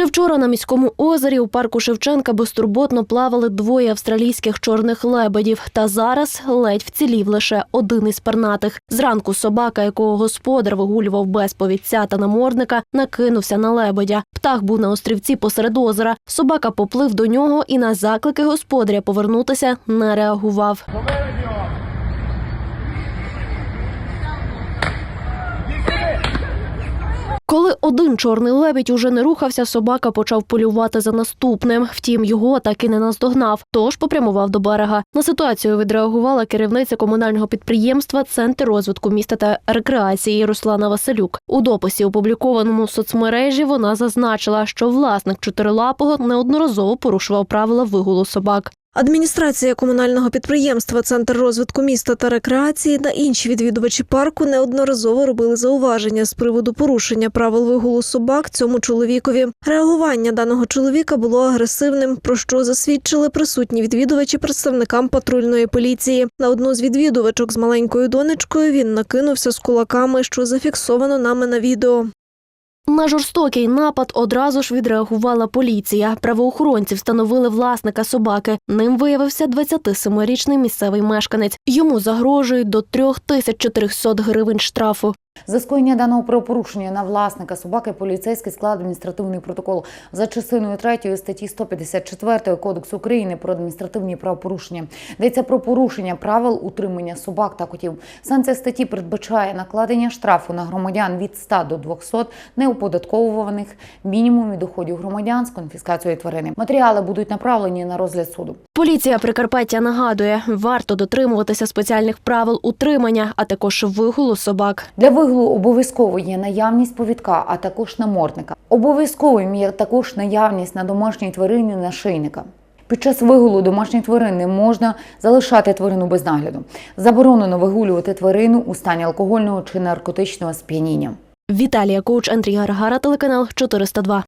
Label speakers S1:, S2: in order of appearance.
S1: Ще вчора на міському озері у парку Шевченка безтурботно плавали двоє австралійських чорних лебедів. Та зараз ледь вцілів лише один із пернатих. Зранку собака, якого господар вигулював без повідця та намордника, накинувся на лебедя. Птах був на острівці посеред озера. Собака поплив до нього і на заклики господаря повернутися не реагував. Коли один чорний лебідь уже не рухався, собака почав полювати за наступним. Втім, його так і не наздогнав, тож попрямував до берега. На ситуацію відреагувала керівниця комунального підприємства Центр розвитку міста та рекреації Руслана Василюк. У дописі, опублікованому в соцмережі, вона зазначила, що власник чотирилапого неодноразово порушував правила вигулу собак. Адміністрація комунального підприємства Центр розвитку міста та рекреації та інші відвідувачі парку неодноразово робили зауваження з приводу порушення правил вигулу собак цьому чоловікові. Реагування даного чоловіка було агресивним, про що засвідчили присутні відвідувачі представникам патрульної поліції. На одну з відвідувачок з маленькою донечкою він накинувся з кулаками, що зафіксовано нами на відео. На жорстокий напад одразу ж відреагувала поліція. Правоохоронці встановили власника собаки. Ним виявився 27-річний місцевий мешканець. Йому загрожують до 3400 гривень штрафу.
S2: За скоєння даного правопорушення на власника собаки поліцейський склад адміністративний протокол за частиною 3 статті 154 Кодексу України про адміністративні правопорушення. Йдеться про порушення правил утримання собак та котів. Санкція статті передбачає накладення штрафу на громадян від 100 до 200 неоподатковуваних мінімумів доходів громадян з конфіскацією тварини. Матеріали будуть направлені на розгляд суду.
S1: Поліція Прикарпаття нагадує, варто дотримуватися спеціальних правил утримання, а також вигулу собак.
S2: Для виглу обов'язково є наявність повідка, а також намордника. Обов'язковим є також наявність на домашній тварині нашийника. Під час вигулу домашньої тварини можна залишати тварину без нагляду. Заборонено вигулювати тварину у стані алкогольного чи наркотичного сп'яніння.
S1: Віталія Коуч, Андрій Гаргара, телеканал 402.